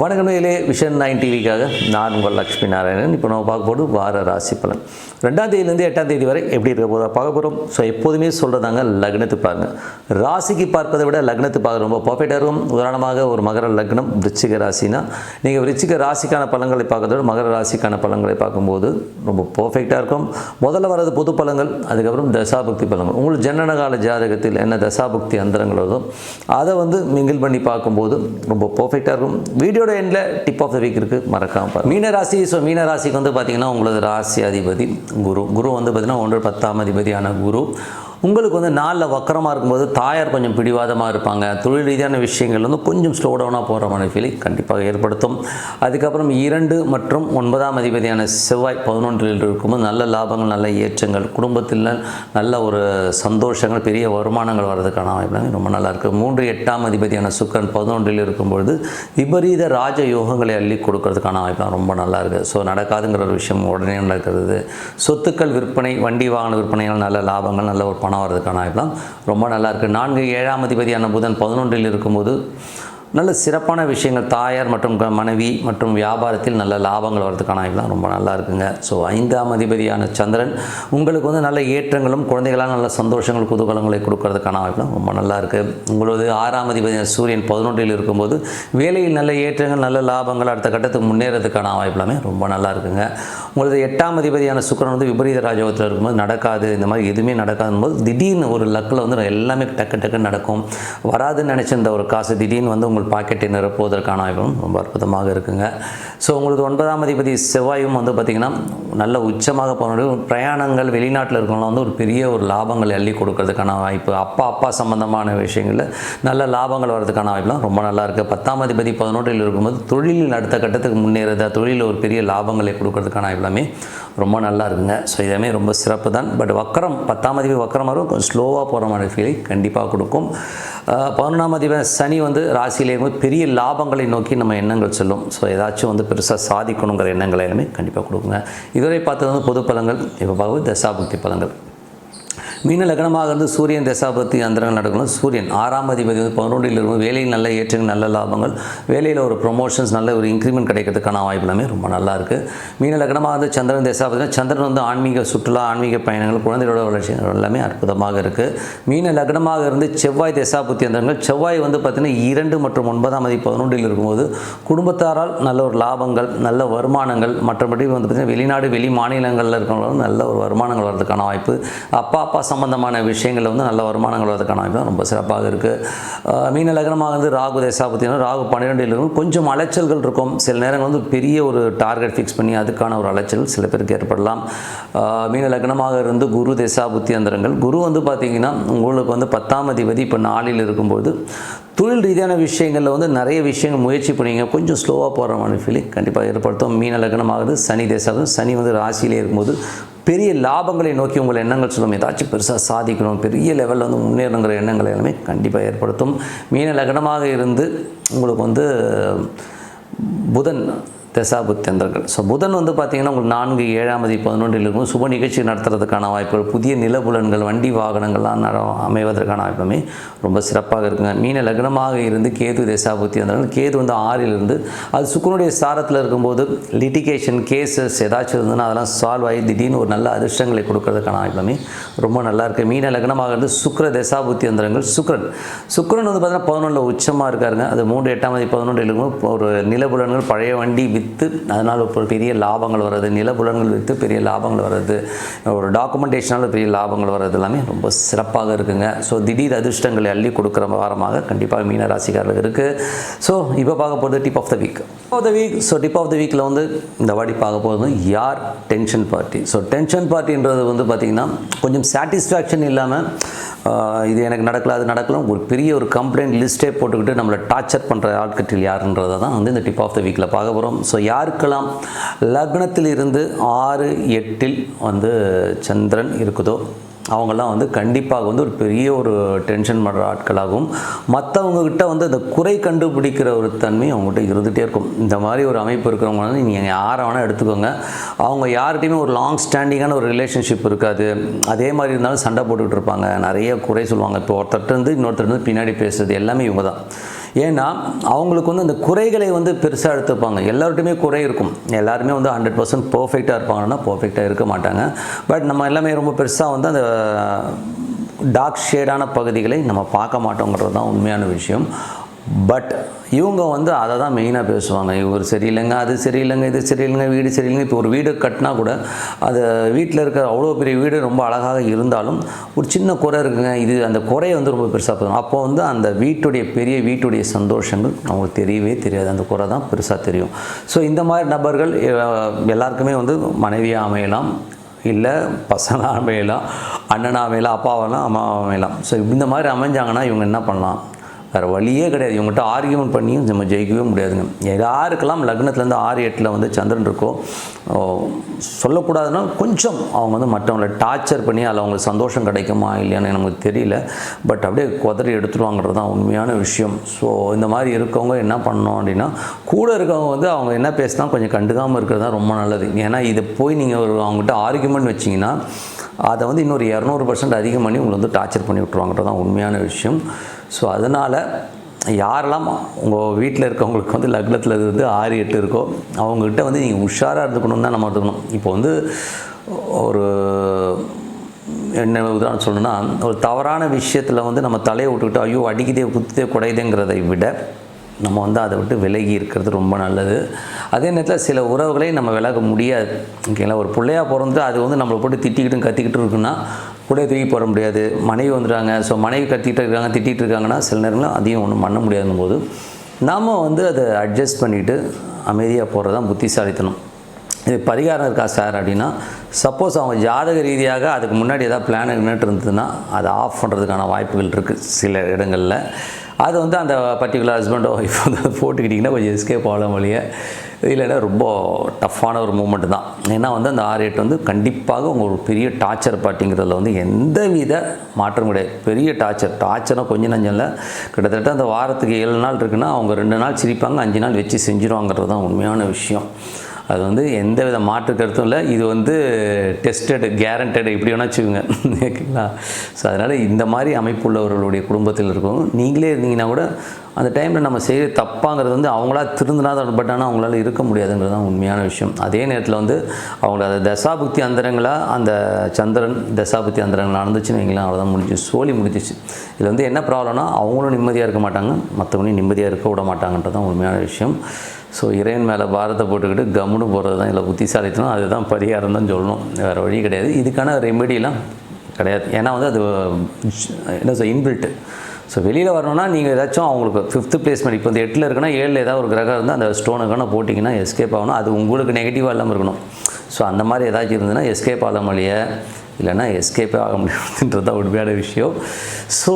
வணக்கம் vision nine டிவிக்காக நான் உங்கள் லக்ஷ்மி நாராயணன். இப்போ நம்ம பார்க்க போகிறது வார ராசி பலன். ரெண்டாம் தேதியிலேருந்து எட்டாம் தேதி வரை எப்படி இருக்க போதா பார்க்க போகிறோம் ஸோ எப்போதுமே சொல்கிறதாங்க லக்னத்து பாருங்க. ராசிக்கு பார்ப்பதை விட லக்னத்து பார்க்க ரொம்ப பர்ஃபெக்டாக இருக்கும். உதாரணமாக ஒரு மகர லக்னம் விருச்சிக ராசினா நீங்கள் விருச்சிக ராசிக்கான பலன்களை பார்க்கறத விட மகர ராசிக்கான பலன்களை பார்க்கும்போது ரொம்ப பர்ஃபெக்டாக இருக்கும். முதல்ல வர்றது பொது பலங்கள் அதுக்கப்புறம் தசாபக்தி பலங்கள் உங்களுக்கு ஜனனகால ஜாதகத்தில் என்ன தசாபக்தி அந்தரங்கள் வருதோ அதை வந்து மிங்கில் பண்ணி பார்க்கும்போது ரொம்ப பர்ஃபெக்டாக இருக்கும். வீடியோ வீடியோட எண்டில் டிப் ஆஃப் த வீக் இருக்குது மறக்காம பாருங்க. மீன ராசி ஸோ மீன ராசிக்கு வந்து பார்த்தீங்கன்னா உங்களது ராசி அதிபதி குரு. குரு வந்து பார்த்தீங்கன்னா ஒன்று பத்தாம் அதிபதியான குரு. உங்களுக்கு வந்து நாளில் வக்கரமாக இருக்கும்போது தாயார் கொஞ்சம் பிடிவாதமாக இருப்பாங்க. தொழில் ரீதியான விஷயங்கள் வந்து கொஞ்சம் ஸ்லோ டவுனாக போகிற மாதிரி ஃபீலிங் கண்டிப்பாக ஏற்படுத்தும். அதுக்கப்புறம் இரண்டு மற்றும் ஒன்பதாம் அதிபதியான செவ்வாய் பதினொன்றில் இருக்கும்போது நல்ல லாபங்கள் நல்ல ஏற்றங்கள் குடும்பத்தில் நல்ல ஒரு சந்தோஷங்கள் பெரிய வருமானங்கள் வர்றதுக்கான வாய்ப்பு ரொம்ப நல்லா இருக்குது மூன்று எட்டாம் அதிபதியான சுக்கரன் பதினொன்றில் இருக்கும்பொழுது விபரீத ராஜ யோகங்களை அள்ளி கொடுக்கறதுக்கான வாய்ப்புலாம் ரொம்ப நல்லா இருக்குது ஸோ நடக்காதுங்கிற ஒரு விஷயம் உடனே நடக்கிறது. சொத்துக்கள் விற்பனை வண்டி வாகன விற்பனைகள் நல்ல லாபங்கள் நல்ல ஒரு பணம் வர்றதுக்கான வாய்ப்புலாம் ரொம்ப நல்லா நான்கு ஏழாம் அதிபதியான புதன் பதினொன்றில் இருக்கும்போது நல்ல சிறப்பான விஷயங்கள் தாயார் மற்றும் மனைவி மற்றும் வியாபாரத்தில் நல்ல லாபங்கள் வர்றதுக்கான வாய்ப்புலாம் ரொம்ப நல்லா இருக்குங்க. ஸோ ஐந்தாம் அதிபதியான சந்திரன் உங்களுக்கு வந்து நல்ல ஏற்றங்களும் குழந்தைகளால் நல்ல சந்தோஷங்கள் குதூகலங்களை கொடுக்கறதுக்கான வாய்ப்புலாம் ரொம்ப நல்லா இருக்குது உங்களது ஆறாம் அதிபதியான சூரியன் பதினொன்றில் இருக்கும்போது வேலையில் நல்ல ஏற்றங்கள் நல்ல லாபங்கள் அடுத்த கட்டத்துக்கு முன்னேறதுக்கான வாய்ப்புலாமே ரொம்ப நல்லா இருக்குங்க. உங்களது எட்டாம் அதிபதியான சுக்கிரன் வந்து விபரீத ராஜயோகத்தில் இருக்கும்போது நடக்காது. இந்த மாதிரி எதுவுமே நடக்காதுன்னு போது திடீர்னு ஒரு லக்கில் வந்து எல்லாமே டக்கு டக்குன்னு நடக்கும். வராதுன்னு நினச்சிருந்த ஒரு காசு திடீர்னு வந்து உங்களுக்கு பாக்கெட்டை நிரப்புவதற்கான வாய்ப்பும் ரொம்ப அற்புதமாக இருக்குங்க. ஸோ உங்களுக்கு ஒன்பதாம் அதிபதி செவ்வாயும் வந்து பார்த்திங்கன்னா நல்ல உச்சமாக போனது பிரயாணங்கள் வெளிநாட்டில் இருக்கவங்களாம் வந்து ஒரு பெரிய ஒரு லாபங்கள் அள்ளி கொடுக்கறதுக்கான வாய்ப்பு அப்பா அப்பா சம்மந்தமான விஷயங்களில் நல்ல லாபங்கள் வர்றதுக்கான வாய்ப்புலாம் ரொம்ப நல்லா இருக்குது பத்தாம் அதிபதி பதினொன்றில் இருக்கும்போது தொழிலில் அடுத்த கட்டத்துக்கு முன்னேறதா தொழிலில் ஒரு பெரிய லாபங்களை கொடுக்கறதுக்கான வாய்ப்புலாமே ரொம்ப நல்லா இருக்குங்க. ஸோ இதெல்லாமே ரொம்ப சிறப்பு தான் பட் வக்கரம் பத்தாம் அதிபதி வக்கரம் வரும் கொஞ்சம் ஸ்லோவாக போகிற மாதிரி ஃபீலை கண்டிப்பாக கொடுக்கும். பதினொன்றாம் அதிபதி சனி வந்து ராசியிலே பெரிய லாபங்களை நோக்கி நம்ம எண்ணங்கள் செல்லும். ஸோ ஏதாச்சும் வந்து பெருசாக சாதிக்கணுங்கிற எண்ணங்களை எல்லாமே கண்டிப்பாக கொடுக்குங்க. இதுவரை பார்த்தது வந்து பொது பலங்கள் இப்போ பார்க்கும்போது தசாபக்தி பலங்கள் மீன லக்னமாக இருந்து சூரியன் தசாபத்தி அந்தரங்கள் நடக்கணும். சூரியன் ஆறாம் அதிபதி வந்து பதினொன்றில் இருக்கும். வேலையில் நல்ல ஏற்றங்கள் நல்ல லாபங்கள். வேலையில் ஒரு ப்ரொமோஷன்ஸ் நல்ல ஒரு இன்க்ரிமெண்ட் கிடைக்கிறதுக்கான வாய்ப்பு எல்லாமே ரொம்ப நல்லா இருக்குது மீன லக்னமாக வந்து சந்திரன் தசாபதி சந்திரன் வந்து ஆன்மீக சுற்றுலா ஆன்மீக பயணங்கள் குழந்தைகளோட வளர்ச்சி எல்லாமே அற்புதமாக இருக்குது மீன லக்னமாக இருந்து செவ்வாய் தசாபுத்தி அந்தரங்கள் செவ்வாய் வந்து பார்த்திங்கன்னா இரண்டு மற்றும் ஒன்பதாம் அதிபதி பதினொன்றில் இருக்கும்போது குடும்பத்தாரால் நல்ல ஒரு லாபங்கள் நல்ல வருமானங்கள் மற்றபடி வந்து பார்த்திங்கன்னா வெளிநாடு வெளி மாநிலங்களில் இருக்கிறவங்களும் நல்ல ஒரு வருமானங்கள் வர்றதுக்கான வாய்ப்பு. அப்பா அப்பா சம்பந்தமான விஷயங்களில் வந்து நல்ல வருமானங்கள் வரதுக்கான வாய்ப்பு ரொம்ப சிறப்பாக இருக்குது மீன லக்னமாக வந்து ராகு தேசாபத்தினா ராகு பன்னிரெண்டில் இருக்கும். கொஞ்சம் அலைச்சல்கள் இருக்கும். சில நேரங்கள் வந்து பெரிய ஒரு டார்கெட் ஃபிக்ஸ் பண்ணி அதுக்கான ஒரு அலைச்சல் சில பேருக்கு ஏற்படலாம். மீன லக்னமாக இருந்து குரு தேசாபுத்தி அந்தரங்கள். குரு வந்து பார்த்திங்கன்னா உங்களுக்கு வந்து பத்தாம் அதிபதி இப்போ நாளில் இருக்கும்போது தொழில் ரீதியான விஷயங்களில் வந்து நிறைய விஷயங்கள் முயற்சி பண்ணிங்க. கொஞ்சம் ஸ்லோவாக போகிற மாதிரி ஃபீலிங் கண்டிப்பாக ஏற்படுத்தும். மீன லக்னமாகுது சனி தேசாவது சனி வந்து ராசியிலே இருக்கும்போது பெரிய லாபங்களை நோக்கி உங்கள் எண்ணங்கள் சொல்லும். ஏதாச்சும் பெருசாக சாதிக்கணும். பெரிய லெவலில் வந்து முன்னேறணுங்கிற எண்ணங்களை எல்லாமே கண்டிப்பாக ஏற்படுத்தும். மீன லக்னமாக இருந்து உங்களுக்கு வந்து புதன் தசாபுத்தியந்தர்கள் ஸோ புதன் வந்து பார்த்திங்கன்னா உங்களுக்கு நான்கு ஏழாம் தேதி பதினொன்றில் இருக்கும். சுப நிகழ்ச்சி நடத்துறதுக்கான வாய்ப்புகள் புதிய நிலபுலன்கள் வண்டி வாகனங்கள்லாம் நட அமைவதற்கான வாய்ப்புமே ரொம்ப சிறப்பாக இருக்குங்க. மீன லக்னமாக இருந்து கேது தசாபுத்தியந்தர்கள் கேது வந்து ஆறிலிருந்து அது சுக்கரனுடைய சாரத்தில் இருக்கும்போது லிட்டிகேஷன் கேசஸ் ஏதாச்சும் இருந்ததுன்னா அதெல்லாம் சால்வ் ஆகி திடீர்னு ஒரு நல்ல அதிர்ஷ்டங்களை கொடுக்கறதுக்கான வாய்ப்புமே ரொம்ப நல்லா இருக்குது மீன லக்னமாக இருந்து சுக்கர தசாபுத்தியந்தரங்கள் சுக்ரன் சுக்ரன் வந்து பார்த்தீங்கன்னா பதினொன்றில் உச்சமாக இருக்காருங்க. அது மூன்று எட்டாம் தேதி பதினொன்றில் இருக்கும். ஒரு நிலபுலன்கள் பழைய வண்டி விற்று அதனால் ஒரு பெரிய லாபங்கள் வர்றது நிலபுலன்கள் விற்று பெரிய லாபங்கள் வர்றது ஒரு டாக்குமெண்டேஷனால் பெரிய லாபங்கள் வர்றது எல்லாமே ரொம்ப சிறப்பாக இருக்குங்க. ஸோ திடீர் அதிர்ஷ்டங்களை அள்ளி கொடுக்குற வாரமாக கண்டிப்பாக மீன ராசிக்காரர்கள் இருக்குது ஸோ இப்போ பார்க்க போகிறது tip of the week of the week so tip of the வீக்கில் வந்து இந்த வாட்டி பார்க்க போகிறது யார் டென்ஷன் பார்ட்டி ஸோ டென்ஷன் பார்ட்டின்றது வந்து பார்த்திங்கன்னா கொஞ்சம் சாட்டிஸ்ஃபேக்ஷன் இல்லாமல் இது எனக்கு நடக்கல அது நடக்கலாம் ஒரு பெரிய ஒரு கம்ப்ளைண்ட் லிஸ்ட்டே போட்டுக்கிட்டு நம்மளை டார்ச்சர் பண்ணுற ஆட்கட்டில் யாருன்றதை தான் வந்து இந்த டிப் ஆஃப் த வீக்கில் பார்க்க போகிறோம். ஸோ ஸோ யாருக்கெல்லாம் லக்னத்திலிருந்து ஆறு எட்டில் வந்து சந்திரன் இருக்குதோ அவங்கெல்லாம் வந்து கண்டிப்பாக வந்து ஒரு பெரிய ஒரு டென்ஷன் பண்ணுற ஆட்களாகவும் மற்றவங்கக்கிட்ட வந்து அந்த குறை கண்டுபிடிக்கிற ஒரு தன்மை அவங்ககிட்ட இருந்துகிட்டே இருக்கும். இந்த மாதிரி ஒரு அமைப்பு இருக்கிறவங்க வந்து நீங்கள் யாரை வேணால் எடுத்துக்கோங்க. அவங்க யார்கிட்டையுமே ஒரு லாங் ஸ்டாண்டிங்கான ஒரு ரிலேஷன்ஷிப் இருக்காது. அதே மாதிரி இருந்தாலும் சண்டை போட்டுக்கிட்டு இருப்பாங்க. நிறைய குறை சொல்லுவாங்க. இப்போ ஒருத்தர்ட்ட இருந்து இன்னொருத்தர் வந்து பின்னாடி பேசுறது எல்லாமே இவங்க தான். ஏன்னா அவங்களுக்கு வந்து அந்த குறைகளை வந்து பெருசாக எடுத்துப்பாங்க. எல்லார்ட்டையுமே குறை இருக்கும். எல்லாருமே வந்து ஹண்ட்ரட் பர்சன்ட் பர்ஃபெக்டாக இருப்பாங்கன்னா பர்ஃபெக்டாக இருக்க மாட்டாங்க. பட் நம்ம எல்லாமே ரொம்ப பெருசாக வந்து அந்த டார்க் ஷேடான பகுதிகளை நம்ம பார்க்க மாட்டோங்கிறது தான் உண்மையான விஷயம். பட் இவங்க வந்து அதை தான் மெயினாக பேசுவாங்க. இவர் சரியில்லைங்க அது சரியில்லைங்க இது சரியில்லைங்க வீடு சரியில்லைங்க. இப்போ ஒரு வீடு கட்டினா கூட அது வீட்டில் இருக்கிற அவ்வளோ பெரிய வீடு ரொம்ப அழகாக இருந்தாலும் ஒரு சின்ன குறை இருக்குங்க. இது அந்த குறையை வந்து ரொம்ப பெருசாக போதும் அப்போ வந்து அந்த வீட்டுடைய பெரிய வீட்டுடைய சந்தோஷங்கள் அவங்களுக்கு தெரியவே தெரியாது. அந்த குறை தான் பெருசாக தெரியும். ஸோ இந்த மாதிரி நபர்கள் எல்லாருக்குமே வந்து மனைவியாக அமையலாம் இல்லை பசங்களாக அமையலாம் அண்ணனாக அமையலாம் அப்பாவெல்லாம் அம்மாவாக அமையலாம். ஸோ இந்த மாதிரி அமைஞ்சாங்கன்னா இவங்க என்ன பண்ணலாம்? வேறு வழியே கிடையாது. இவங்ககிட்ட ஆர்கியூமெண்ட் பண்ணியும் நம்ம ஜெயிக்கவே முடியாதுங்க. யாருக்கெல்லாம் லக்னத்துலேருந்து ஆறு எட்டில் வந்து சந்திரன் இருக்கோ சொல்லக்கூடாதுன்னா கொஞ்சம் அவங்க வந்து மற்றவங்களை டார்ச்சர் பண்ணி அதில் அவங்களுக்கு சந்தோஷம் கிடைக்குமா இல்லையான்னு நமக்கு தெரியல. பட் அப்படியே குதறி எடுத்துருவாங்கிறது தான் உண்மையான விஷயம். ஸோ இந்த மாதிரி இருக்கவங்க என்ன பண்ணோம் அப்படின்னா கூட இருக்கவங்க வந்து அவங்க என்ன பேசினா கொஞ்சம் கண்டுக்காமல் இருக்கிறது தான் ரொம்ப நல்லது. ஏன்னா இதை போய் நீங்கள் ஒரு அவங்ககிட்ட ஆர்குமெண்ட் வச்சிங்கன்னா அதை வந்து இன்னொரு இரநூறு பர்சன்ட் அதிகம் பண்ணி உங்களை வந்து டார்ச்சர் பண்ணி விட்ருவாங்கிறது தான் உண்மையான விஷயம். ஸோ அதனால் யாரெல்லாம் உங்கள் வீட்டில் இருக்கவங்களுக்கு வந்து லக்னத்தில் இருந்து ஆறு எட்டு இருக்கோ அவங்கக்கிட்ட வந்து நீங்கள் உஷாராக இருந்துக்கணும்னு தான் நம்ம எடுத்துக்கணும் இப்போ வந்து ஒரு என்ன உதாரணம் சொல்லணும்னா ஒரு தவறான விஷயத்தில் வந்து நம்ம தலையை விட்டுக்கிட்டு ஐயோ அடிக்குதே குத்துதே குடையுதேங்கிறதை விட நம்ம வந்து அதை விட்டு விலகி இருக்கிறது ரொம்ப நல்லது. அதே நேரத்தில் சில உறவுகளை நம்ம விலக முடியாது. ஓகேங்களா? ஒரு பிள்ளையாக பிறந்து அது வந்து நம்மளை போட்டு திட்டிக்கிட்டும் கத்திக்கிட்டு இருக்குன்னா கூட தூக்கி போட முடியாது. மனைவி வந்துடுறாங்க ஸோ மனைவி கத்திக்கிட்டு இருக்காங்க திட்டிகிட்டு இருக்காங்கன்னா சில நேரங்களில் அதையும் ஒன்றும் பண்ண முடியாதுங்கும் போது நாம் வந்து அதை அட்ஜஸ்ட் பண்ணிவிட்டு அமைதியாக போகிறது தான் புத்திசாலித்தனம். இது பரிகாரம் இருக்கா சார் அப்படின்னா சப்போஸ் அவங்க ஜாதக ரீதியாக அதுக்கு முன்னாடி ஏதாவது பிளான் நின்றுட்டு இருந்ததுன்னா அதை ஆஃப் பண்ணுறதுக்கான வாய்ப்புகள் இருக்குது சில இடங்களில். அது வந்து அந்த பர்டிகுலர் ஹஸ்பண்டோ ஒய்ஃப் வந்து போட்டுக்கிட்டிங்கன்னா கொஞ்சம் எஸ்கேப் ஆகலாம் வழியே இல்லைன்னா ரொம்ப டஃப்பான ஒரு மூமெண்ட் தான். ஏன்னா வந்து அந்த ஆர் எட்டு வந்து கண்டிப்பாக உங்கள் ஒரு பெரிய டார்ச்சர் பார்ட்டிங்கிறதுல வந்து எந்த வித மாற்றம் கிடையாது. பெரிய டார்ச்சர் டார்ச்சர்னால் கொஞ்சம் நஞ்சம் இல்லை. கிட்டத்தட்ட அந்த வாரத்துக்கு ஏழு நாள் இருக்குன்னா அவங்க ரெண்டு நாள் சிரிப்பாங்க அஞ்சு நாள் வச்சு செஞ்சிருவாங்கிறது தான் உண்மையான விஷயம். அது வந்து எந்த வித மாற்று கருத்தும் இல்லை. இது வந்து டெஸ்டட் கேரண்டட் இப்படி வேணா வச்சுக்கோங்க. ஓகேங்களா? ஸோ அதனால் இந்த மாதிரி அமைப்புள்ளவர்களுடைய குடும்பத்தில் இருக்கும் நீங்களே இருந்தீங்கன்னா கூட அந்த டைமில் நம்ம செய்கிற தப்பாங்கிறது வந்து அவங்களா திருந்தினா தான் பட் ஆனால் அவங்களால இருக்க முடியாதுங்கிறது தான் உண்மையான விஷயம். அதே நேரத்தில் வந்து அவங்கள அந்த தசாபுக்தி அந்தரங்களாக அந்த சந்திரன் தசாபுக்தி அந்தரங்களாக நடந்துச்சுன்னு வைங்களேன் அவ்வளோதான் முடிஞ்சு சோலி முடிஞ்சிச்சு. இதில் வந்து என்ன ப்ராப்ளம்னா அவங்களும் நிம்மதியாக இருக்க மாட்டாங்க மற்றவங்களையும் நிம்மதியாக இருக்க விட மாட்டாங்கன்றது தான் உண்மையான விஷயம். ஸோ இறைவன் மேலே பாரத்தை போட்டுக்கிட்டு கம்முன்னு போகிறது தான் இல்லை புத்திசாலித்தனம் அதுதான் பரிகாரம் தான் சொல்லணும். வேறு வழி கிடையாது. இதுக்கான ரெமெடிலாம் கிடையாது. ஏன்னா வந்து அது என்ன சொல் இன்பில்ட்டு ஸோ வெளியில் வரணும்னா நீங்கள் ஏதாச்சும் அவங்களுக்கு ஃபிஃப்த்து பிளேஸ்மெண்ட் இப்போ இந்த எட்டில் இருக்குன்னா ஏழில் ஏதாவது ஒரு கிரகம் இருந்தால் அந்த ஸ்டோனுக்கான போட்டிங்கன்னா எஸ்கேப் ஆகணும். அது உங்களுக்கு நெகட்டிவாக இல்லாமல் இருக்கணும். ஸோ அந்த மாதிரி ஏதாச்சும் இருந்ததுன்னா எஸ்கேப் ஆக முடியே இல்லைன்னா எஸ்கேப்பே ஆக முடியாதுன்றது தான் உண்மையான விஷயம். ஸோ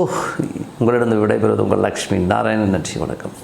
உங்களிடம் விடைபெறுவது உங்கள் லக்ஷ்மி நாராயணன் நன்றி வணக்கம்.